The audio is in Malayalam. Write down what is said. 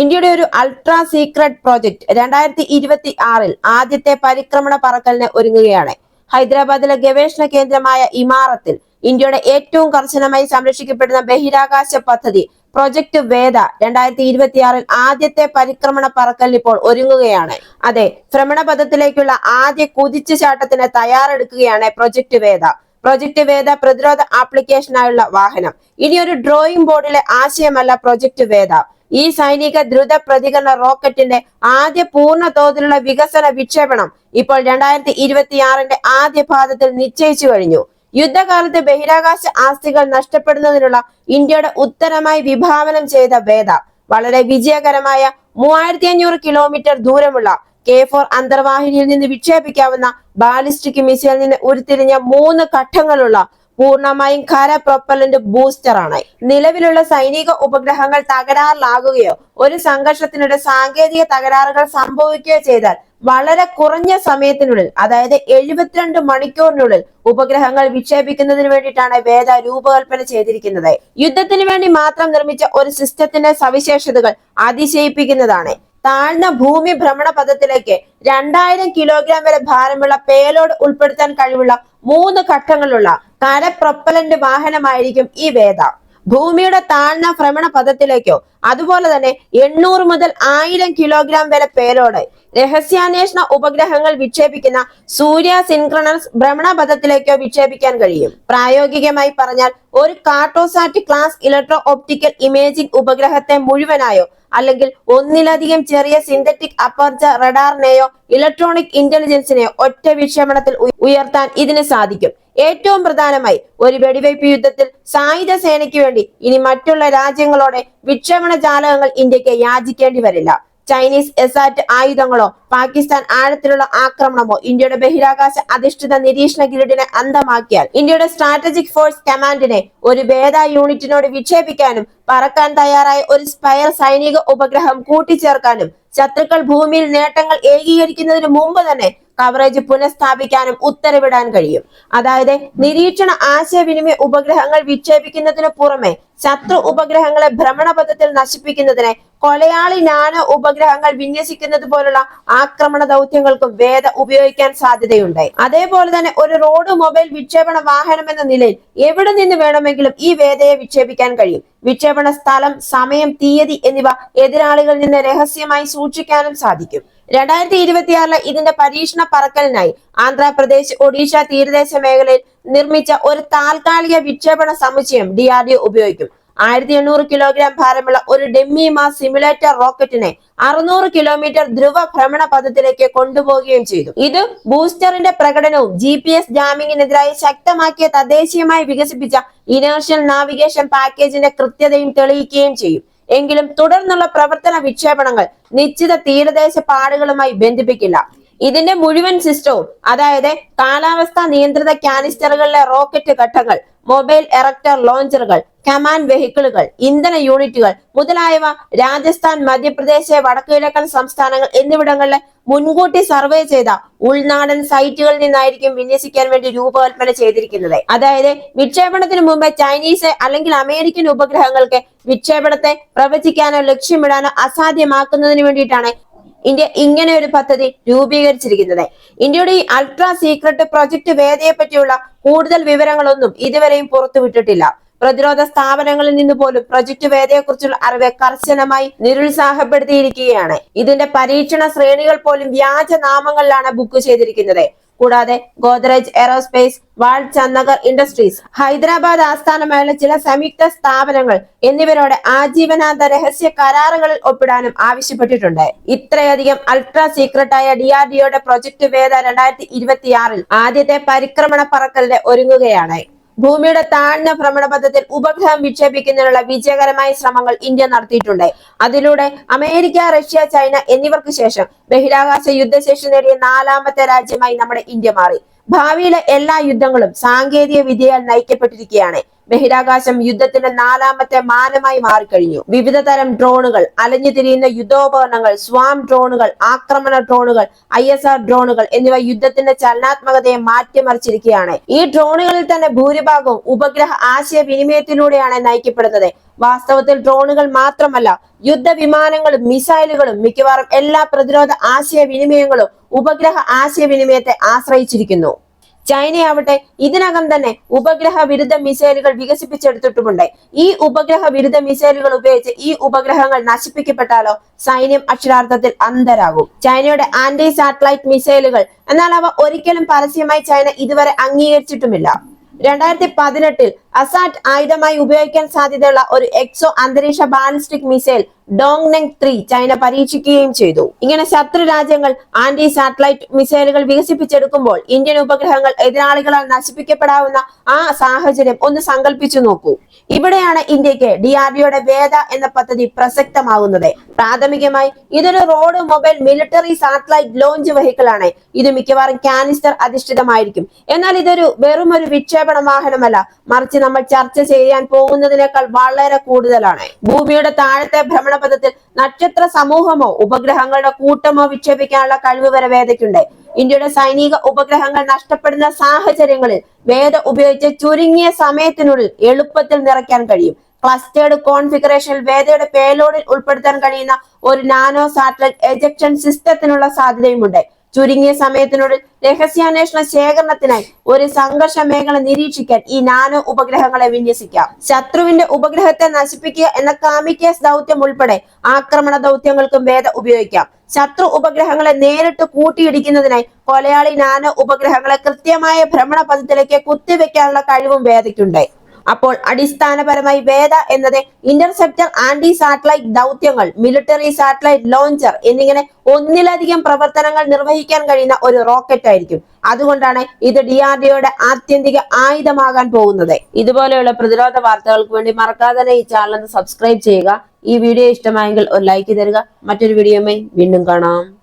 ഇന്ത്യയുടെ ഒരു അൾട്രാ സീക്രട്ട് പ്രോജക്ട് രണ്ടായിരത്തി ഇരുപത്തി ആറിൽ ആദ്യത്തെ പരിക്രമണ പറക്കലിന് ഒരുങ്ങുകയാണ്. ഹൈദരാബാദിലെ ഗവേഷണ കേന്ദ്രമായ ഇമാറത്തിൽ ഇന്ത്യയുടെ ഏറ്റവും കർശനമായി സംരക്ഷിക്കപ്പെടുന്ന ബഹിരാകാശ പദ്ധതി പ്രൊജക്ട് വേദ രണ്ടായിരത്തി ഇരുപത്തിയാറിൽ ആദ്യത്തെ പരിക്രമണ പറക്കലിന് ഇപ്പോൾ ഒരുങ്ങുകയാണ്. അതെ ഭ്രമണപഥത്തിലേക്കുള്ള ആദ്യ കുതിച്ചുചാട്ടത്തിന് തയ്യാറെടുക്കുകയാണ് പ്രൊജക്ട് വേദ. പ്രൊജക്ട് വേദ പ്രതിരോധ ആപ്ലിക്കേഷനായുള്ള വാഹനം. ഇനി ഒരു ഡ്രോയിങ് ബോർഡിലെ ആശയമല്ല പ്രൊജക്ട് വേദ. ഈ സൈനിക ദ്രുത പ്രതികരണ റോക്കറ്റിന്റെ ആദ്യ പൂർണ തോതിലുള്ള വികസന വിക്ഷേപണം ഇപ്പോൾ രണ്ടായിരത്തി ഇരുപത്തിയാറിന്റെ ആദ്യ പാദത്തിൽ നിശ്ചയിച്ചു കഴിഞ്ഞു. യുദ്ധകാലത്ത് ബഹിരാകാശ ആസ്തികൾ നഷ്ടപ്പെടുന്നതിനുള്ള ഇന്ത്യയുടെ ഉത്തരമായി വിഭാവനം ചെയ്ത വേദ വളരെ വിജയകരമായ മൂവായിരത്തി അഞ്ഞൂറ് കിലോമീറ്റർ ദൂരമുള്ള കെ ഫോർ അന്തർവാഹിനിയിൽ നിന്ന് വിക്ഷേപിക്കാവുന്ന ബാലിസ്റ്റിക് മിസൈലിൽ നിന്ന് ഉരുത്തിരിഞ്ഞ മൂന്ന് ഘട്ടങ്ങളുള്ള പൂർണമായും ഖര പ്രൊപ്പലന്റ് ബൂസ്റ്ററാണ് നിലവിലുള്ള സൈനിക ഉപഗ്രഹങ്ങൾ തകരാറിലാകുകയോ ഒരു സംഘർഷത്തിനിടെ സാങ്കേതിക തകരാറുകൾ സംഭവിക്കുകയോ ചെയ്താൽ വളരെ കുറഞ്ഞ സമയത്തിനുള്ളിൽ അതായത് എഴുപത്തിരണ്ട് മണിക്കൂറിനുള്ളിൽ ഉപഗ്രഹങ്ങൾ വിക്ഷേപിക്കുന്നതിന് വേണ്ടിയിട്ടാണ് വേദ രൂപകൽപ്പന ചെയ്തിരിക്കുന്നത്. യുദ്ധത്തിന് വേണ്ടി മാത്രം നിർമ്മിച്ച ഒരു സിസ്റ്റത്തിന്റെ സവിശേഷതകൾ അതിശയിപ്പിക്കുന്നതാണ്. താഴ്ന്ന ഭൂമി ഭ്രമണ പഥത്തിലേക്ക് രണ്ടായിരം കിലോഗ്രാം വരെ ഭാരമുള്ള പേലോഡ് ഉൾപ്പെടുത്താൻ കഴിവുള്ള മൂന്ന് ഘട്ടങ്ങളുള്ള കര പ്രൊപ്പലന്റ് വാഹനമായിരിക്കും ഈ വേദ. ഭൂമിയുടെ താഴ്ന്ന ഭ്രമണ പദത്തിലേക്കോ അതുപോലെ തന്നെ എണ്ണൂറ് മുതൽ ആയിരം കിലോഗ്രാം വരെ പേരോടെ രഹസ്യാന്വേഷണ ഉപഗ്രഹങ്ങൾ വിക്ഷേപിക്കുന്ന സൂര്യ സിൻക്രണസ് ഭ്രമണപഥത്തിലേക്കോ വിക്ഷേപിക്കാൻ കഴിയും. പ്രായോഗികമായി പറഞ്ഞാൽ ഒരു Cartosat class electro optical imaging ഉപഗ്രഹത്തെ മുഴുവനായോ അല്ലെങ്കിൽ ഒന്നിലധികം ചെറിയ സിന്തറ്റിക് അപ്പർച്ചർ റഡാറിനെയോ ഇലക്ട്രോണിക് ഇന്റലിജൻസിനെയോ ഒറ്റ വിക്ഷേപണത്തിൽ ഉയർത്താൻ ഇതിന് സാധിക്കും. ഏറ്റവും പ്രധാനമായി ഒരു വെടിവയ്പ് യുദ്ധത്തിൽ സായുധ സേനയ്ക്ക് വേണ്ടി ഇനി മറ്റുള്ള രാജ്യങ്ങളോടെ വിക്ഷേപണ ജാലകങ്ങൾ ഇന്ത്യയ്ക്ക് യാചിക്കേണ്ടി വരില്ല. ചൈനീസ് എസാറ്റ് ആയുധങ്ങളോ പാകിസ്ഥാൻ ആഴത്തിലുള്ള ആക്രമണമോ ഇന്ത്യയുടെ ബഹിരാകാശ അധിഷ്ഠിത നിരീക്ഷണ ഗ്രിഡിനെ അന്തമാക്കിയാൽ ഇന്ത്യയുടെ സ്ട്രാറ്റജിക് ഫോഴ്സ് കമാൻഡിനെ ഒരു വേദ യൂണിറ്റിനോട് വിക്ഷേപിക്കാനും പറക്കാൻ തയ്യാറായ ഒരു സ്പയർ സൈനിക ഉപഗ്രഹം കൂട്ടിച്ചേർക്കാനും ശത്രുക്കൾ ഭൂമിയിൽ നേട്ടങ്ങൾ ഏകീകരിക്കുന്നതിന് മുമ്പ് തന്നെ കവറേജ് പുനഃസ്ഥാപിക്കാനും ഉത്തരവിടാൻ കഴിയും. അതായത് നിരീക്ഷണ ആശയവിനിമയ ഉപഗ്രഹങ്ങൾ വിക്ഷേപിക്കുന്നതിന് പുറമെ ശത്രു ഉപഗ്രഹങ്ങളെ ഭ്രമണപഥത്തിൽ നശിപ്പിക്കുന്നതിന് കൊലയാളി നാന ഉപഗ്രഹങ്ങൾ വിന്യസിക്കുന്നത് പോലുള്ള ആക്രമണ ദൗത്യങ്ങൾക്കും വേദ ഉപയോഗിക്കാൻ സാധ്യതയുണ്ട്. അതേപോലെ തന്നെ ഒരു റോഡ് മൊബൈൽ വിക്ഷേപണ വാഹനം എന്ന നിലയിൽ എവിടെ നിന്ന് വേണമെങ്കിലും ഈ വേദയെ വിക്ഷേപിക്കാൻ കഴിയും. വിക്ഷേപണ സ്ഥലം സമയം തീയതി എന്നിവ എതിരാളികളിൽ നിന്ന് രഹസ്യമായി സൂക്ഷിക്കാനും സാധിക്കും. രണ്ടായിരത്തി ഇരുപത്തിയാറിലെ ഇതിന്റെ പരീക്ഷണ പറക്കലിനായി ആന്ധ്രാപ്രദേശ് ഒഡീഷ തീരദേശ മേഖലയിൽ നിർമ്മിച്ച ഒരു താൽക്കാലിക വിക്ഷേപണ സമുച്ചയം ഡി ആർ ഡി ഉപയോഗിക്കും. ആയിരത്തി എണ്ണൂറ് കിലോഗ്രാം ഭാരമുള്ള ഒരു ഡെമ്മിമ സിമുലേറ്റർ റോക്കറ്റിനെ അറുന്നൂറ് കിലോമീറ്റർ ധ്രുവ ഭ്രമണ പഥത്തിലേക്ക് കൊണ്ടുപോവുകയും ചെയ്തു. ഇത് ബൂസ്റ്ററിന്റെ പ്രകടനവും ജി പി എസ് ജാമിങ്ങിനെതിരായി ശക്തമാക്കിയ തദ്ദേശീയമായി വികസിപ്പിച്ച ഇനേഴ്ഷ്യൽ നാവിഗേഷൻ പാക്കേജിന്റെ കൃത്യതയും തെളിയിക്കുകയും ചെയ്യും. എങ്കിലും തുടർന്നുള്ള പ്രവർത്തന വിക്ഷേപണങ്ങൾ നിശ്ചിത തീരദേശ പാടുകളുമായി ബന്ധിപ്പിക്കില്ല. ഇതിന്റെ മുഴുവൻ സിസ്റ്റവും അതായത് കാലാവസ്ഥാ നിയന്ത്രിത കാനിസ്റ്ററുകളിലെ റോക്കറ്റ് ഘട്ടങ്ങൾ മൊബൈൽ എറക്ടർ ലോഞ്ചറുകൾ കമാൻഡ് വെഹിക്കിളുകൾ ഇന്ധന യൂണിറ്റുകൾ മുതലായവ രാജസ്ഥാൻ മധ്യപ്രദേശ് വടക്കുകിഴക്കൻ സംസ്ഥാനങ്ങൾ എന്നിവിടങ്ങളിലെ മുൻകൂട്ടി സർവേ ചെയ്ത ഉൾനാടൻ സൈറ്റുകളിൽ നിന്നായിരിക്കും വിന്യസിക്കാൻ വേണ്ടി രൂപകൽപ്പന ചെയ്തിരിക്കുന്നത്. അതായത് വിക്ഷേപണത്തിന് മുമ്പ് ചൈനീസ് അല്ലെങ്കിൽ അമേരിക്കൻ ഉപഗ്രഹങ്ങൾക്ക് വിക്ഷേപണത്തെ പ്രവചിക്കാനോ ലക്ഷ്യമിടാനോ അസാധ്യമാക്കുന്നതിന് വേണ്ടിയിട്ടാണ് ഇന്ത്യ ഇങ്ങനെ ഒരു പദ്ധതി രൂപീകരിച്ചിരിക്കുന്നത്. ഇന്ത്യയുടെ ഈ അൾട്രാ സീക്രട്ട് പ്രൊജക്ട് വേദയെ പറ്റിയുള്ള കൂടുതൽ വിവരങ്ങളൊന്നും ഇതുവരെയും പുറത്തുവിട്ടിട്ടില്ല പ്രതിരോധ സ്ഥാപനങ്ങളിൽ നിന്ന് പോലും പ്രൊജക്ട് വേദയെക്കുറിച്ചുള്ള അറിവ് കർശനമായി നിരുത്സാഹപ്പെടുത്തിയിരിക്കുകയാണ്. ഇതിന്റെ പരീക്ഷണ ശ്രേണികൾ പോലും വ്യാജ നാമങ്ങളിലാണ് ബുക്ക് ചെയ്തിരിക്കുന്നത്. കൂടാതെ Godrej aerospace Walchandnagar industries Hyderabad ആസ്ഥാനമായുള്ള ചില സംയുക്ത സ്ഥാപനങ്ങൾ എന്നിവരോട് ആജീവനാന്ത രഹസ്യ കരാറുകളിൽ ഒപ്പിടാനും ആവശ്യപ്പെട്ടിട്ടുണ്ട്. ഇത്രയധികം അൾട്രാ സീക്രട്ടായ ഡി ആർ ഡിഒയുടെ പ്രൊജക്ട് വേദ രണ്ടായിരത്തി ഇരുപത്തിയാറിൽ ആദ്യത്തെ പരിക്രമണ പറക്കലിന് ഒരുങ്ങുകയാണ്. ഭൂമിയുടെ താഴ്ന്ന ഭ്രമണപഥത്തിൽ ഉപഗ്രഹം വിക്ഷേപിക്കുന്നതിനുള്ള വിജയകരമായ ശ്രമങ്ങൾ ഇന്ത്യ നടത്തിയിട്ടുണ്ട്. അതിലൂടെ അമേരിക്ക റഷ്യ ചൈന എന്നിവർക്ക് ശേഷം ബഹിരാകാശ യുദ്ധശേഷി നേടിയ നാലാമത്തെ രാജ്യമായി നമ്മുടെ ഇന്ത്യ മാറി. ഭാവിയിലെ എല്ലാ യുദ്ധങ്ങളും സാങ്കേതിക വിദ്യയാൽ നയിക്കപ്പെട്ടിരിക്കുകയാണ്. ബഹിരാകാശം യുദ്ധത്തിന്റെ നാലാമത്തെ മാനമായി മാറിക്കഴിഞ്ഞു. വിവിധ തരം ഡ്രോണുകൾ അലഞ്ഞു തിരിയുന്ന യുദ്ധോപകരണങ്ങൾ സ്വാം ഡ്രോണുകൾ ആക്രമണ ഡ്രോണുകൾ ഐ എസ് ആർ ഡ്രോണുകൾ എന്നിവ യുദ്ധത്തിന്റെ ചലനാത്മകതയെ മാറ്റിമറിച്ചിരിക്കുകയാണ്. ഈ ഡ്രോണുകളിൽ തന്നെ ഭൂരിഭാഗവും ഉപഗ്രഹ ആശയവിനിമയത്തിലൂടെയാണ് നയിക്കപ്പെടുന്നത്. വാസ്തവത്തിൽ ഡ്രോണുകൾ മാത്രമല്ല യുദ്ധവിമാനങ്ങളും മിസൈലുകളും മിക്കവാറും എല്ലാ പ്രതിരോധ ആശയവിനിമയങ്ങളും ഉപഗ്രഹ ആശയവിനിമയത്തെ ആശ്രയിച്ചിരിക്കുന്നു. ചൈനയാവട്ടെ ഇതിനകം തന്നെ ഉപഗ്രഹ വിരുദ്ധ മിസൈലുകൾ വികസിപ്പിച്ചെടുത്തിട്ടുമുണ്ട്. ഈ ഉപഗ്രഹ വിരുദ്ധ മിസൈലുകൾ ഉപയോഗിച്ച് ഈ ഉപഗ്രഹങ്ങൾ നശിപ്പിക്കപ്പെട്ടാലോ സൈന്യം അക്ഷരാർത്ഥത്തിൽ അന്തരാകും ചൈനയുടെ ആന്റി സാറ്റലൈറ്റ് മിസൈലുകൾ എന്നാൽ അവ ഒരിക്കലും പരസ്യമായി ചൈന ഇതുവരെ അംഗീകരിച്ചിട്ടുമില്ല. രണ്ടായിരത്തി പതിനെട്ടിൽ അസാറ്റ് ആയുധമായി ഉപയോഗിക്കാൻ സാധ്യതയുള്ള ഒരു എക്സോ അന്തരീക്ഷ ballistic missile Dong Neng three China പരീക്ഷിക്കുകയും ചെയ്തു. ഇങ്ങനെ ശത്രു രാജ്യങ്ങൾ ആന്റി സാറ്റലൈറ്റ് മിസൈലുകൾ വികസിപ്പിച്ചെടുക്കുമ്പോൾ ഇന്ത്യൻ ഉപഗ്രഹങ്ങൾ എതിരാളികളാൽ നശിപ്പിക്കപ്പെടാവുന്ന ആ സാഹചര്യം ഒന്ന് സങ്കല്പിച്ചു നോക്കൂ. ഇവിടെയാണ് ഇന്ത്യയ്ക്ക് ഡി ആർ വേദ എന്ന പദ്ധതി പ്രസക്തമാകുന്നത് പ്രാഥമികമായി ഇതൊരു road mobile military satellite launch vehicle ആണ് ഇത് മിക്കവാറും കാനിസ്റ്റർ അധിഷ്ഠിതമായിരിക്കും. എന്നാൽ ഇതൊരു വെറും ഒരു വിക്ഷേപണ വാഹനമല്ല. മറിച്ച് നമ്മൾ ചർച്ച ചെയ്യാൻ പോകുന്നതിനേക്കാൾ വളരെ കൂടുതലാണ്. ഭൂമിയുടെ താഴത്തെ ഭ്രമണപഥത്തിൽ നക്ഷത്ര സമൂഹമോ ഉപഗ്രഹങ്ങളുടെ കൂട്ടമോ വിക്ഷേപിക്കാനുള്ള കഴിവ് വരെ വേദയ്ക്കുണ്ട്. ഇന്ത്യയുടെ സൈനിക ഉപഗ്രഹങ്ങൾ നഷ്ടപ്പെടുന്ന സാഹചര്യങ്ങളിൽ വേദ ഉപയോഗിച്ച് ചുരുങ്ങിയ സമയത്തിനുള്ളിൽ എളുപ്പത്തിൽ നിറയ്ക്കാൻ കഴിയും. ക്ലസ്റ്റേർഡ് കോൺഫിഗറേഷനിൽ വേദയുടെ പേലോഡിൽ ഉൾപ്പെടുത്താൻ കഴിയുന്ന ഒരു നാനോ സാറ്റലൈറ്റ് എജക്ഷൻ സിസ്റ്റത്തിനുള്ള സാധ്യതയുമുണ്ട്. ചുരുങ്ങിയ സമയത്തിനുള്ളിൽ രഹസ്യാന്വേഷണ ശേഖരണത്തിനായി ഒരു സംഘർഷ മേഖല നിരീക്ഷിക്കാൻ ഈ നാനോ ഉപഗ്രഹങ്ങളെ വിന്യസിക്കാം. ശത്രുവിന്റെ ഉപഗ്രഹത്തെ നശിപ്പിക്കുക എന്ന കാമിക്കേസ് ദൗത്യം ഉൾപ്പെടെ ആക്രമണ ദൗത്യങ്ങൾക്കും വേദ ഉപയോഗിക്കാം. ശത്രു ഉപഗ്രഹങ്ങളെ നേരിട്ട് കൂട്ടിയിടിക്കുന്നതിനായി കൊലയാളി നാനോ ഉപഗ്രഹങ്ങളെ കൃത്യമായ ഭ്രമണപഥത്തിലേക്ക് കുത്തിവെക്കാനുള്ള കഴിവും വേദയ്ക്കുണ്ട്. അപ്പോൾ അടിസ്ഥാനപരമായി വേദ എന്നത് ഇന്റർസെപ്റ്റർ ആന്റി സാറ്റലൈറ്റ് ദൗത്യങ്ങൾ മിലിറ്ററി സാറ്റലൈറ്റ് ലോഞ്ചർ എന്നിങ്ങനെ ഒന്നിലധികം പ്രവർത്തനങ്ങൾ നിർവഹിക്കാൻ കഴിയുന്ന ഒരു റോക്കറ്റ് ആയിരിക്കും. അതുകൊണ്ടാണ് ഇത് ഡി ആർ ഡിയുടെ ആത്യന്തിക ആയുധമാകാൻ പോകുന്നത്. ഇതുപോലെയുള്ള പ്രതിരോധ വാർത്തകൾക്ക് വേണ്ടി മറക്കാതെ ഈ ചാനൽ സബ്സ്ക്രൈബ് ചെയ്യുക. ഈ വീഡിയോ ഇഷ്ടമായെങ്കിൽ ഒരു ലൈക്ക് തരിക. മറ്റൊരു വീഡിയോയുമായി വീണ്ടും കാണാം.